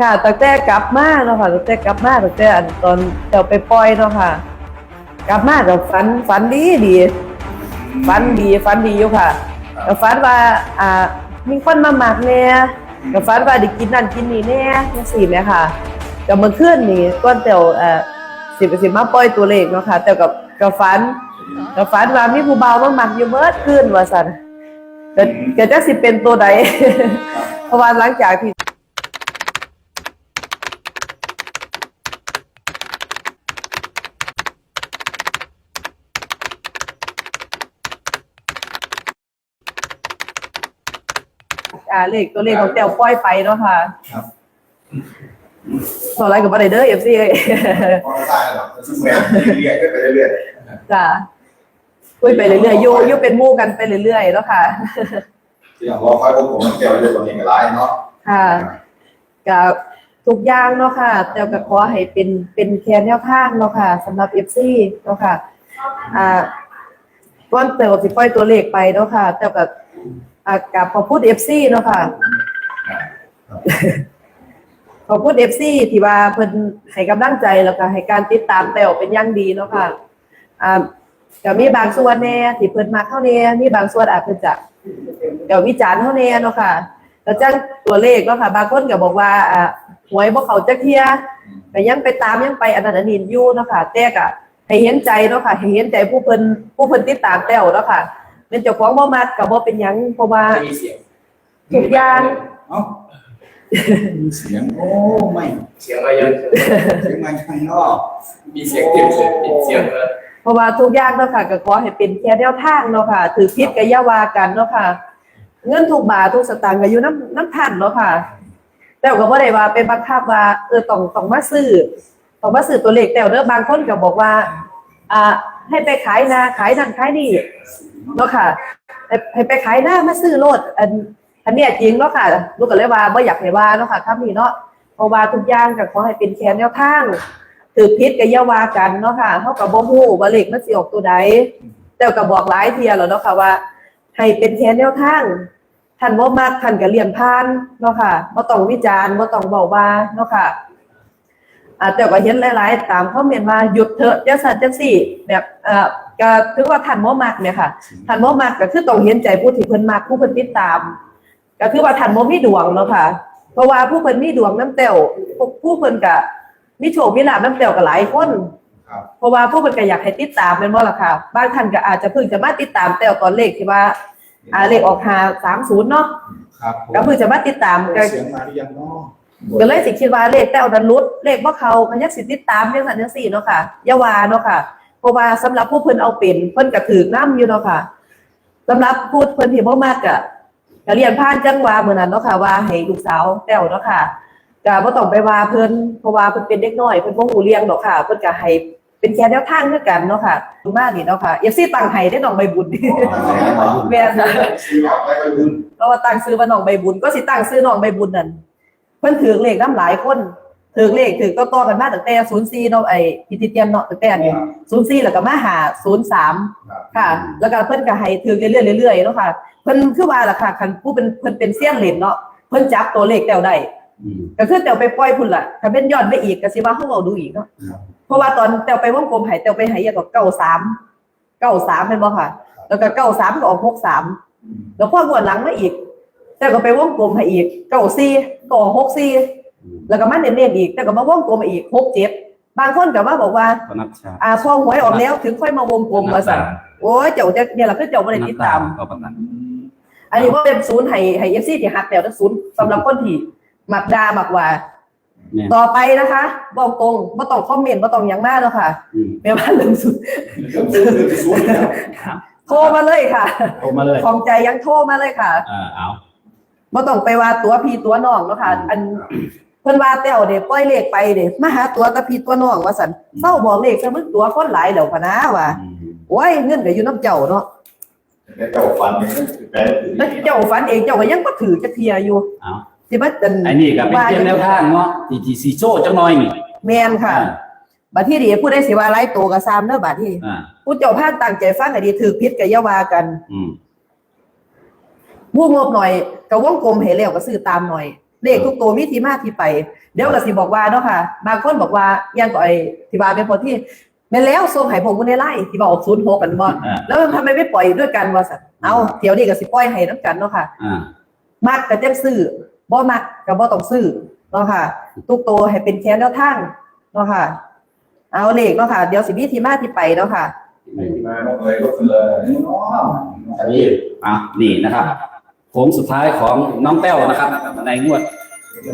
ค่ะตั้งแต่กลับมาเนาะค่ะตั้งแต่กลับมาตั้งแต่อันตอนเจ้าไปปล่อยเนาะค่ะ กลับมาก็ฝันฝันดีดีฝันดีฝันดีอยู่ค่ะก็ฝันว่าอ่ามีคนมาหมักแน่ก็ฝันว่าได้กินนั่นกินนี่แน่จังซี่แหมค่ะก็เมื่อคืนนี่ก่อนเจ้าเอ่อสิบสิมาปล่อยตัวเลขเนาะค่ะแต่กับก็ฝันก็ฝันว่ามีผู้บ่าวมาหมักอยู่เบิดคืนว่าซั่นก็ก็จักสิเป็นตัวใดเพราะว่าหลังจากที่ อ่าเลขตัวเลขของแต้วปล่อยไปเนาะค่ะครับต่ออะไรกับบัตเดอร์เอฟซีพอได้หรอกซึ่งแบบเรื่อยๆไปเรื่อยจ้ะคุยไปเรื่อยๆโยโยเป็นหมู่กันไปเรื่อยๆเนาะค่ะๆที่อย่างรอคอยพวกผมมันเกี่ยวเรื่องตัวนี้กับร้ายเนาะค่ะกับทุกอย่างเนาะค่ะ แต่ก็ขอให้เป็นเป็นแค่แนวทางเนาะค่ะสำหรับเอฟซีเนาะค่ะ อ่าก้อนเติมสิปล่อยตัวเลขไปเนาะค่ะ แต่กับ อ่ากับพอพูดเอฟซีเนาะค่ะ ขอบคุณเอฟซีที่ว่าเพิ่นให้กำลังใจแล้วก็ให้การติดตามแต้วเป็นอย่างดีเนาะค่ะอ่าก็มีบางส่วนแน่ที่เพิ่นมาเข้าแน่มีบางส่วนอาจเพิ่นจะเดี๋ยววิจารณ์เข้าแน่เนาะค่ะแล้วจังตัวเลขเนาะค่ะ บางคนก็บอกว่าอ่าหวยบ่เข้าจักเที่ยก็ยังไปตามยังไปอันนั้นอันนี้อยู่เนาะค่ะแต่ก็ให้เห็นใจเนาะค่ะให้เห็นใจผู้เพิ่นผู้เพิ่นติดตามแต้วเนาะค่ะ เป็นเจ้าของบ่มักก็บ่เป็นหยังเพราะว่า มีเสียงทุกอย่าง เอ้ามีเสียง โอ้ ไม่ เสียงอะไรเยอะเสียงมาข้างนอกมีเสียงเต็มเลยติดเสียงเลยเพราะว่าทุกอย่างเนาะค่ะก็ขอให้เป็นแค่แนวทางเนาะค่ะ ถือพิษกับยาวากันเนาะค่ะ เงินทุกบาททุกสตางค์ก็อยู่น้ำน้ำทันเนาะค่ะ แต่ก็บ่ได้ว่าเป็นบังคับว่าเออต้องต้องมาซื้อต้องมาซื้อตัวเลขแต่เด้อบางคนก็บอกว่า อ่า ให้ไปขายนาขายนั่นขายนี่ เนาะค่ะให้ไปขายหน้ามาซื้อโลดอันอันเนี้ยจริงเนาะค่ะลูกก็เลยว่าบ่อยากให้ว่าเนาะค่ะครับนี่เนาะเพราะว่าทุกอย่างก็ขอให้เป็นแค่แนวทางถือพิษกับยาวากันเนาะค่ะเท่ากับบ่ฮู้ว่าเลขมันสิออกตัวใดแต่ก็บอกหลายเทียแล้วเนาะค่ะว่า ให้เป็นแค่แนวทางท่านบ่มักท่านก็เลี่ยงผ่านเนาะค่ะบ่ต้องวิจารณ์บ่ต้องเว้าว่าเนาะค่ะ อ่าแต่ก็เห็นหลาย ๆ ตามคอมเมนต์ว่าหยุดเถอะจังซั่นจังซี่แบบเอ่อก็ถือว่าท่านบ่มักเนี่ยค่ะท่านบ่มักก็คือต้องเห็นใจผู้ที่เพิ่นมักผู้เพิ่นติดตาม ก็คือว่าท่านบ่มีดวงเนาะค่ะ เพราะว่าผู้เพิ่นมีดวงน้ำเต้วผู้ผู้เพิ่นก็มีโชคมีลาภน้ำเต้วก็หลายคนครับเพราะว่าผู้เพิ่นก็อยากให้ติดตามแม่นบ่ล่ะค่ะบางท่านก็อาจจะเพิ่งจะมาติดตามแต้วตอนเลขที่ว่าอ่าเลขออก530เนาะครับผมก็เพิ่งจะมาติดตามก็เสียงมาหรือยังเนาะ ก็เลยสิคิดว่าเลขแต้วดันรุดเลขบ่เข้าก็ยังสิติดตามจังซั่นจังซี่เนาะค่ะอย่าว่าเนาะค่ะเพราะว่าสำหรับผู้เพิ่นเอาเป็นเพิ่นก็ถือน้ำอยู่เนาะค่ะสำหรับผู้เพิ่นที่บ่มากก็ก็เรียนผ่านจังหวะมื้อนั้นเนาะค่ะว่าให้ลูกสาวแต้วเนาะค่ะก็บ่ต้องไปว่าเพิ่นเพราะว่าเพิ่นเป็นเด็กน้อยเพิ่นบ่ฮู้เรื่องดอกค่ะเพิ่นก็ให้เป็นแค่แนวทางคือกันเนาะค่ะมานี่เนาะค่ะ FC ตั้งให้ได้น้องใบบุญแม่นนะซื้อออกไปก็ลืมเพราะว่าตั้งซื้อว่าน้องใบบุญก็สิตั้งซื้อน้องใบบุญนั่นเพิ่นถือเลขน้ำหลายคนถือเลขถือก็ต่อๆกันมาตั้งแต่04เนาะไอ้พิธีเตรียมเนาะตั้งแต่นี่04แล้วก็มาหา03ค่ะ แล้วก็เพิ่นก็ให้ถือเรื่อยๆเรื่อยๆเนาะค่ะเพิ่นคือว่าล่ะค่ะคันผู้เป็นเพิ่นเป็นเซียนเหรียญเนาะเพิ่นจับตัวเลขแต้วได้ก็คือแต้วไปปล่อยพุ่นล่ะถ้าเป็นย้อนไปอีกก็สิว่าเฮาเอาดูอีกเนาะเพราะว่าตอนแต้วไปวงกลมให้แต้วไปให้ยากับ93 93เป็นบ่ค่ะ แล้วก็93ก็ออก63แล้วพองวดหลังมาอีก แต้วก็ไปวงกลมให้อีก94ก็ออก64แล้วก็มาเน้นๆอีก แต่ก็มาวงกลมอีก67บางคนก็มาบอกว่าปนัดชาอ่าพอหวยออกแล้วถึงค่อยมาวงกลมว่าซั่นโอ้ยเจ้าจะเนี่ยเราคือเจ้าบ่ได้ติดตามก็ปนัดอันนี้ว่าเป็นศูนย์ให้ให้เอฟซีที่ฮักแต่ศูนย์สำหรับคนที่มักด่ามักว่าเนี่ยต่อไปนะคะ บอกตรงบ่ต้องคอมเมนต์บ่ต้องหยังมากแล้วค่ะอืมแม่ว่าเรื่องสุดเริ่มซื้อคือสูงแล้วโทรมาเลยค่ะโทรมาเลยของใจยังโทรมาเลยค่ะอ่าเอา บ่ต้องไปว่าตัวพี่ตัวน้องเนาะค่ะ อันเพิ่นว่าแต้วเด้ปล่อยเลขไปเด้มาหาตัวตะพี่ตัวน้องว่าซั่นเศร้าบอกเลขซะมึงตัวคนหลายแล้วพะนะว่าอืมโอ้ยเงินก็อยู่น้ำเจ้าเนาะแล้วเจ้าฟันเนี่ยแปลถือแล้วเจ้าฝันเองเจ้าก็ยังบ่ถือจักเทียอยู่เอาสิมาจันไอ้นี่ก็เป็นเพียงแนวทางเนาะทีทีซีโซ่จังน้อยนี่แม่นค่ะบัดที่ดีผู้ได้สิว่าไล่ตัวกับซามเด้อบัดที่อ่าผู้เจ้าพานตั้งใจฟังให้ดีถือพิษกับอยาวากัน อืม ผู้งบหน่อยกับวงกลมให้แล้วก็ซื้อตามหน่อยเลขทุกตัวมีที่มาที่ไป เดี๋ยวก็สิบอกว่าเนาะค่ะ บางคนบอกว่าอยังก็ไอ้ที่ว่าเป็นคนที่แม่นแล้วส่งให้ผมบ่ได้ไล่ที่บอกศูนย์หกกันบ่อ่าแล้วทำไมไม่ปล่อยด้วยกันว่าสัตว์เอาเดี๋ยวนี้ก็สิปล่อยให้น้ำกันเนาะค่ะอ่ามักก็จังซื้อบ่มักก็บ่ต้องซื้อเนาะค่ะ ทุกตัวให้เป็นแค่แนวทางเนาะค่ะ เอาเลขเนาะค่ะ เดี๋ยวสิมีที่มาที่ไปเนาะค่ะไม่มาน้องเอ๋ยก็คือเลยอ๋ออันนี้อะนี่นะครับ โค้งสุดท้ายของน้องแต้วนะครับ ในงวด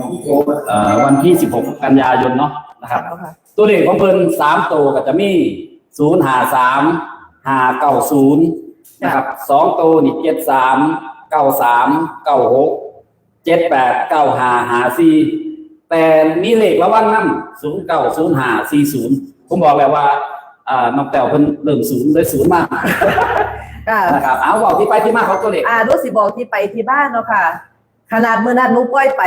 น้องโจเอ่อวันที่ 16 กันยายนเนาะนะครับเอาค่ะตัวเลขของเพิ่นสามตัวก็จะมีศูนย์หาสามหาเก้าศูนย์นะครับสองตัวนี่เจ็ดสามเก้าสามเก้าหกเจ็ดแปดเก้าหาหาสี่แต่มีเลขระวังน้ำศูนย์เก้าศูนย์หาสี่ศูนย์ผมบอกแล้วว่าอ่าน้องแต้วเพิ่นเริ่มศูนย์เลยศูนย์มาก ก็นะครับเอาบอกที่ไปที่มาของตัวเลขอ่าดูสิบอกที่ไปที่บ้านเนาะค่ะ ขนาดมื้อนั้นหนูปล่อยไป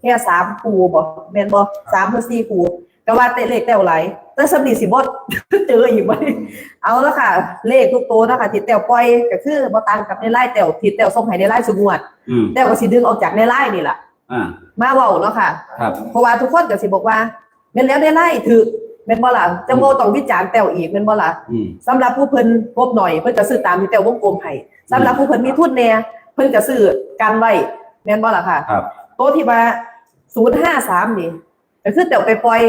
แค่สามคูบ่แม่นบ่สามหรือสี่คูก็ว่าแต่เลขแต่วไหลแต่สำนีสิบ่เจออีกบ่เอาละค่ะ เลขทุกตัวนะคะที่แต้วปล่อยก็คือบ่ต่างกับในไลน์แต้วที่แต้วส่งให้ในไลน์สมวดอืมแต้วก็สิดึงออกจากในไลน์นี่ล่ะอ่ามาเว้าเนาะค่ะ ครับ เพราะว่าทุกคนก็สิบอกว่าแม่นแล้วในไลน์ถือ แม่นบ่ล่ะจะโมต้องวิจารณ์แต้วอีกแม่นบ่ล่ะอืมสำหรับผู้เพิ่นพบหน่อยเพิ่นก็ซื้อตามที่แต้ววงกลมให้สำหรับผู้เพิ่นมีทุนแน่เพิ่นก็ซื้อกันไว้แม่นบ่ล่ะค่ะ ครับ โต๊ะที่ว่า053นี่ก็คือแต้วไปปล่อย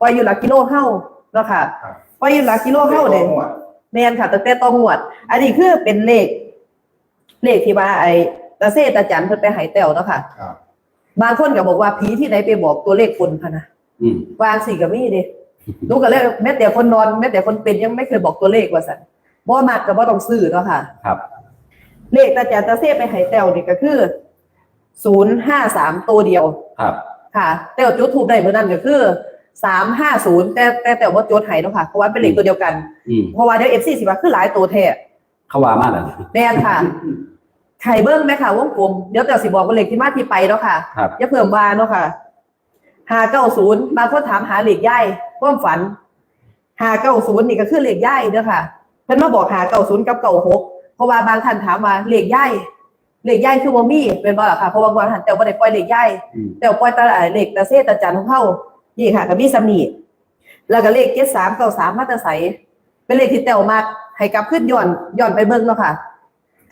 ปล่อยอยู่หลักกิโลเฮาเนาะค่ะปล่อยอยู่หลักกิโลเฮาเด้แม่นค่ะตั้งแต่ต้องงวด อันนี้คือเป็นเลข เลขที่ว่าไอ้ตาเซตาจันเพิ่นไปให้แต้วเนาะค่ะ ครับ บางคนก็บอกว่าผีที่ไหนไปบอกตัวเลขคนพะนะอืมวางสี่กับมีดิ ลูกก็เลยแม้แต่คนนอนแม้แต่คนเป็นยังไม่เคยบอกตัวเลขว่าสันบ่มักก็บ่ต้องซื้อเนาะค่ะ ครับ เลขตาจารย์ตาเซ่ไปให้แต้วนี่ก็คือศูนย์ห้าสามตัวเดียว ครับ ค่ะแต้วจุดทูบได้เมื่อนั้นก็คือสามห้าศูนย์แต่แต่แต่ว่าจุดให้เนาะค่ะเพราะว่าเป็นเลขตัวเดียวกัน อืมเพราะว่าเดี๋ยวเอฟซีสิว่าคือหลายตัวแท้เขาว่ามากเลยแน่นค่ะไข่เบิ้งไหมค่ะวงกลมเดี๋ยวแต่สิบอกว่าเลขที่มาที่ไปเนาะค่ะครับอย่าเพิ่มว่าเนาะค่ะ ห้าเก้าศูนย์บางคนถามหาเหล็กย่ายความฝันห้าเก้าศูนย์นี่ก็คือเหล็กย่ายเด้อค่ะเพิ่นมาบอกหาเก้าศูนย์กับเก้าหกเพราะว่าบางท่านถามว่าเหล็กย่ายเหล็กย่ายคือบ่มีเป็นบ่ล่ะค่ะเพราะว่าบางท่านแต่บ่ได้ปล่อยเหล็กย่ายอืมแต่ปล่อยแตาเหล็กตะเซตะจันของเฮานี่ค่ะก็มีสำนีแล้วก็เลข73 93มาแตะไสเป็นเลขที่แต้วมากให้กลับขึ้นย้อนย้อนไปเบิ่งเนาะค่ะ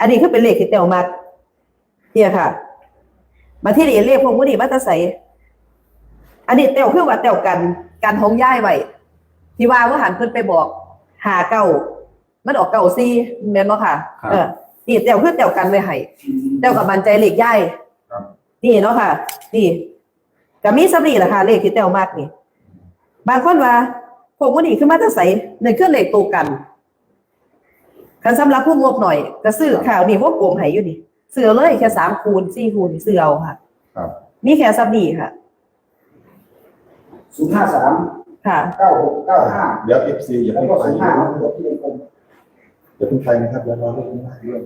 อันนี้คือเป็นเลขที่แต้วมากเนี่ยค่ะมาที่นี่เลขพวกนี้มาแตะไส อันนี้แต้วคือว่าแต้วกันกันของย่ายไว้ที่ว่าว่าหันเพิ่นไปบอก หาเก้ามันออกเก้าซี่แม่นบ่ค่ะครับเออนี่แต้วคือแต้วกันไว้ให้แต้วกับมันใจเลขย่ายครับนี่เนาะค่ะ นี่ก็มีสำนีแหละค่ะเลขที่แต้วมากนี่ บางคนว่าพวกมันนี่คือมาแตะใสในเครื่องเลขตัวกันคันสำหรับผู้งบหน่อยก็ซื้อข่าวนี่พวกกลมให้อยู่นี่ซื้อเอาเลยแค่สามคูณสี่คูณนี่ซื้อเอาค่ะครับมีแค่สำนีค่ะ ศูนย์ห้าสามค่ะ เก้าหกเก้าห้าเดี๋ยวเอฟซีอย่าแล้วเพิ่งก็ไปศูนย์ห้าตัวที่เป็นกลมอย่าเพิ่งไปนะครับเดี๋ยวรอเรื่องนี้นะเรื่อง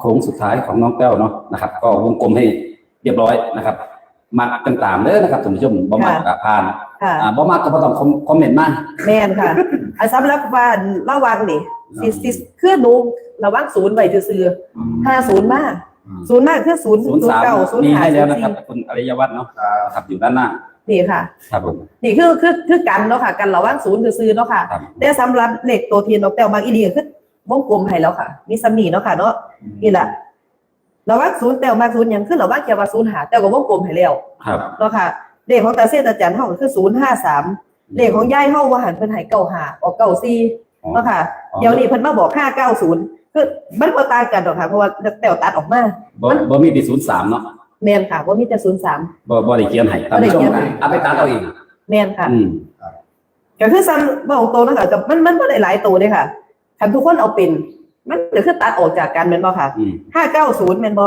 โค้งสุดท้ายของน้องแต้วเนาะนะครับ ก็วงกลมให้เรียบร้อยนะครับมักต่างๆเด้อนะครับท่านผู้ชมบ่มักกับผ่านค่ะ อ่าบ่มักก็บ่ต้องคอมคอมเมนต์มา แม่นค่ะอันสำหรับว่าระวังนี่สิสิคือหนูระวังศูนย์ไว้ซื่อๆห้าศูนย์มากศูนย์มากคือศูนย์ศูนย์สามเก้าศูนย์มีห้าให้ศูแล้วนย์นะครับสี่คุณอริยวัฒน์เนาะครับนะครับอยู่ด้านหน้า นี่ค่ะ ครับผม นี่คือคือคือกันเนาะค่ะ กันระวังศูนย์ซื่อๆเนาะค่ะครับ แต่สำหรับเหล็กตัวทีนนกแต้วบางอีเดียคือวงกลมให้แล้วค่ะ มีสำนีเนาะค่ะเนาะนี่แหละระวังศูนย์แต้วมากศูนย์หยังคือระวังแค่ว่าศูนย์หาแต้วก็วงกลมให้แล้วครับ เนาะค่ะเลขของตาเซตาจันเฮาก็คือศูนย์ห้าสามเลขของยายเฮาว่าหันเพิ่นให้เก้าหาออกเก้าสี่อ๋อ เนาะค่ะ เดี๋ยวนี้เพิ่นมาบอกห้าเก้าศูนย์คือมันบ่ต่างกันหรอกค่ะเพราะว่าแต้วตัดออกมา บ่บ่มีที่ศูนย์สามเนาะ แม่นค่ะว่ามีแต่ศูนย์สาม บ่บ่ได้เขียนให้ท่านผู้ชมบ่ได้เขียนให้เอาไปตัดเอาเองแม่นค่ะ อืม ก็คือซ้ำบอกตรงนะคะกับมันมันไม่ได้หลายตัวเลยค่ะคันทุกคนเอาเป็น มันเดี๋ยวคือตัดออกจากกันเป็นบ่ค่ะอืม ห้าเก้าศูนย์เป็นบ่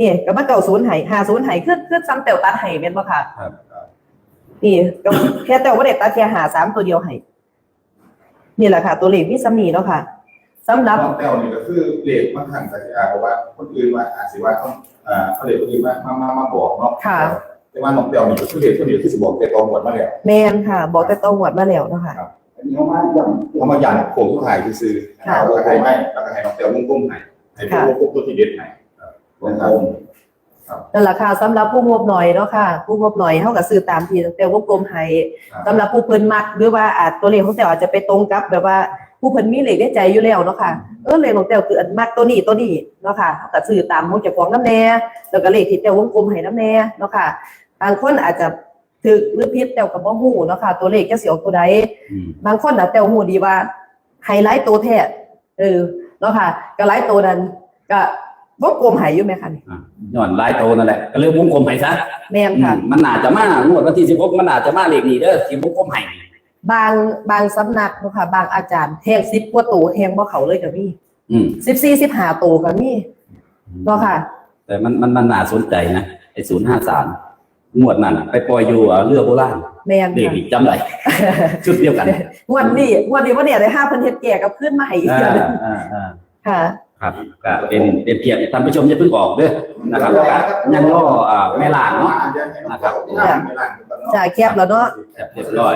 นี่ก็มาเก้าศูนย์ไห้ห้าศูนย์ไห้คือคือซ้ำเต่วตัดไห้เป็นบ่ค่ะครับ นี่ก็ แค่เต่วว่าเด็ตัดแค่หาสามตัวเดียวไห้นี่แหละค่ะ ตัวเลขมีซ้ำนี่เนาะค่ะ สำหรับน้องแต้วนี่ก็คือเลขมันห่างจากอาเพราะว่าคนอื่นว่าอาจสิว่าต้องอ่าเขาเลขคนอื่นมามามามาบอกเนาะค่ะแต่ว่าน้องแต้วนี่ก็คือเลขคนเดียวที่สิบอกแต่ตองหมดมาแล้วแมนค่ะ บอกแต่ตัวหวดมาแล้วเนาะค่ะอันนี้เขามาย่ำเขามายันโขงทุกหายที่ซื้อค่ะแล้วก็ให้ไม่แล้วก็ให้น้องแต้ววงกลมให้ให้พวกพวกตัวที่เด็ดให้วงกลมนั่นแหละค่ะสำหรับผู้งบหน่อยเนาะค่ะผู้งบหน่อยเท่ากับซื้อตามที่แต่วงกลมให้ครับสำหรับผู้เพิ่นมักหรือว่าอาจตัวเลขของแต่อาจจะไปตรงกับแบบว่า ผู้เพิ่นมีเลขในใจอยู่แล้วเนาะค่ะเออเลขของแต่คืออันมักตัวนี้ตัวนี้เนาะค่ะเท่ากับซื้อตามของเจ้าของน้ำแน่แล้วก็เลขที่แต่วงกลมให้น้ำแน่เนาะค่ะบางคนอาจจะถึกหรือผิดแต่ก็บ่ฮู้เนาะค่ะ ตัวเลขจะสิออกตัวใดอืมบางคนอาจจะฮู้ดีว่าไฮไลท์ตัวแท้เออเนาะค่ะก็ไลท์ตัวนั้นก็วงกลมให้อยู่แม่ค่ะนี่อะย้อนหลายโตนั่นแหละก็เรื่องวงกลมให้ซะแม่นอืค่ะมมันอาจจะมางวดวันที่16มันอาจจะมาเลขนี้เด้อที่วงกลมให้ บางบางสำนักเนาะค่ะ บางอาจารย์แทง10กว่าตัวแทงบ่เข้าเลยก็มีอืม14 15ตัวก็มีเนาะค่ะ แต่มันมันมันน่าสนใจนะไอ้053งวดนั้นไปปล่อยอยู่อะเรือโบราณแม่นเลขค่ะอีกจำได้ ชุดเดียวกันงวดนี้งวดนี้ว่าเนี่ยได้5,000เฮ็ดแก่กับขึ้นมาให้อีกอ่าเดือนอ่าอ่า ค่ะ ครับก็เป็นเป็นเกียรติท่านผู้ชมอย่าเพิ่งออกเด้อนะครับก็ยังรออ่าแม่ลานเนาะนะครับจ่ายแคบแล้วเนาะเรียบร้อย